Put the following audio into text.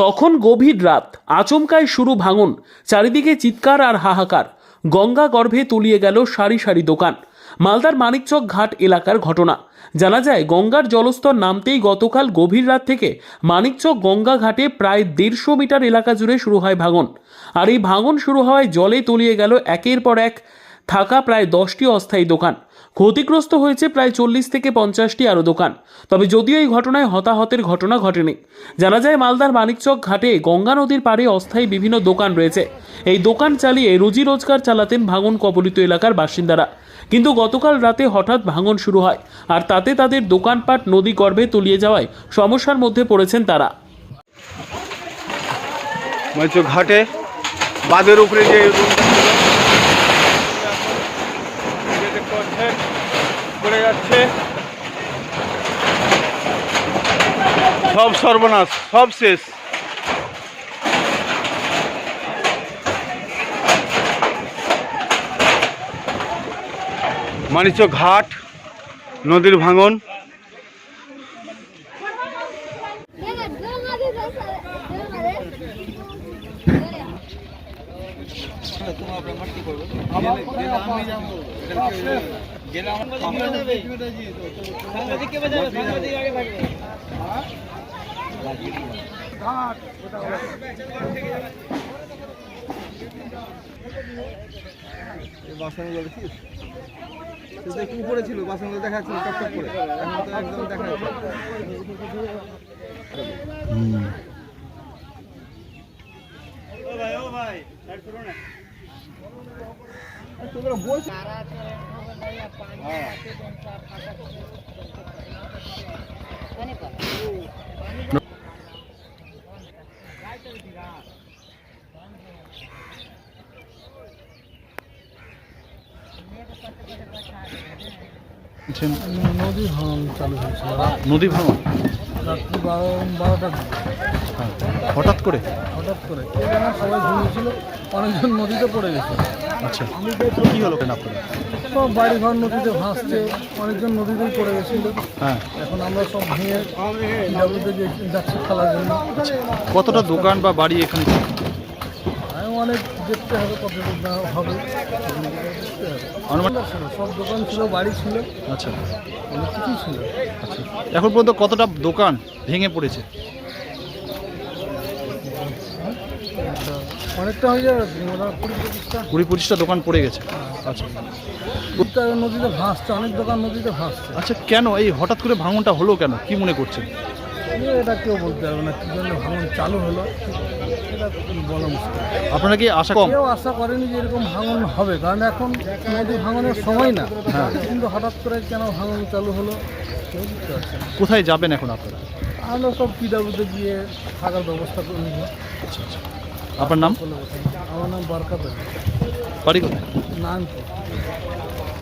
তখন গভীর রাত আচমকায় শুরু ভাঙন, চারিদিকে চিৎকার আর হাহাকার। গঙ্গা গর্ভে তলিয়ে গেল সারি সারি দোকান, মালদার মানিকচক ঘাট এলাকার ঘটনা। জানা যায়, গঙ্গার জলস্তর নামতেই গতকাল গভীর রাত থেকে মানিকচক গঙ্গা ঘাটে প্রায় দেড়শো মিটার এলাকা জুড়ে শুরু হয় ভাঙন। আর এই ভাঙন শুরু হওয়ায় জলে তলিয়ে গেল একের পর এক, থাকা প্রায় দশটি অস্থায়ী দোকান। ক্ষতিগ্রস্ত হয়েছে প্রায় চল্লিশ থেকে পঞ্চাশটি আরও দোকান। তবে যদিও এই ঘটনায় হতাহতের ঘটনা ঘটেনি, জানা যায় মালদার মানিকচক ঘাটে গঙ্গা নদীর পাড়ে অস্থায়ী বিভিন্ন দোকান রয়েছে। এই দোকান চালিয়ে রুজি রোজগার চালাতেন ভাঙন কবলিত এলাকার বাসিন্দারা। কিন্তু গতকাল রাতে হঠাৎ ভাঙন শুরু হয়, আর তাতে তাদের দোকানপাট নদী গর্ভে তলিয়ে যাওয়ায় সমস্যার মধ্যে পড়েছেন তারা। ঘাটে বাঁধের উপরে যে দেখতে পাচ্ছেন, পড়ে যাচ্ছে সব সর্বনাশ সব শেষ। মানিচ ঘাট নদীর ভাঙন। Venga, no বাসনগুলো দেখিস একটু উপরে ছিল বাসনগুলো দেখা যাচ্ছে টপ টপ করে। এখন তো একদম দেখা যাচ্ছে। নদী ভাঙন চালু হয়েছিল নদী ভাঙন? রাত্রি বারো বারোটার দিকে। হঠাৎ করে? হঠাৎ করে। সবাই ঘুমিয়েছিল অনেকজন নদীতে পড়ে গেছে। আচ্ছা। কি হলো কেন আপনার সব বাড়ি ঘর নদীতে ভাসছে অনেকজন নদীতেই পড়ে গেছিল। হ্যাঁ। এখন আমরা সব ভেঙে ডাবুতে যাচ্ছি খেলার জন্য। কতটা দোকান বা বাড়ি এখানে? অনেক দেখতে হবে কত হবে। সব দোকান ছিল বাড়ি ছিল। আচ্ছা। অনেক কিছুই ছিল। আচ্ছা। এখন পর্যন্ত কতটা দোকান ভেঙে পড়েছে? আচ্ছা, অনেকটা হয়ে যাবে কুড়ি পঁচিশটা। কুড়ি পঁচিশটা দোকান পড়ে গেছে। আচ্ছা। কুড়িটা নদীতে ভাসছে অনেক দোকান নদীতে ভাসছে। আচ্ছা কেন? এই হঠাৎ করে ভাঙনটা হলো কেন? কি মনে করছেন? এটা কেউ বলতে পারবে না কী জন্য ভাঙন চালু হলো এটা বলা মুশকিল। আপনারা কি আশা কম? কেউ আশা করেনি যে এরকম ভাঙন হবে কারণ এখন নদী ভাঙনের সময় না। কিন্তু হঠাৎ করে কেন ভাঙন চালু হলো কেউ বুঝতে পারছে না। কোথায় যাবেন এখন আপনারা? আমরা সব পিডাব্লিউতে গিয়ে থাকার ব্যবস্থা করে নিব। আচ্ছা আচ্ছা। আপনার নাম? আমার নাম বরকাত বাড়ি কোথায়? নানপুর।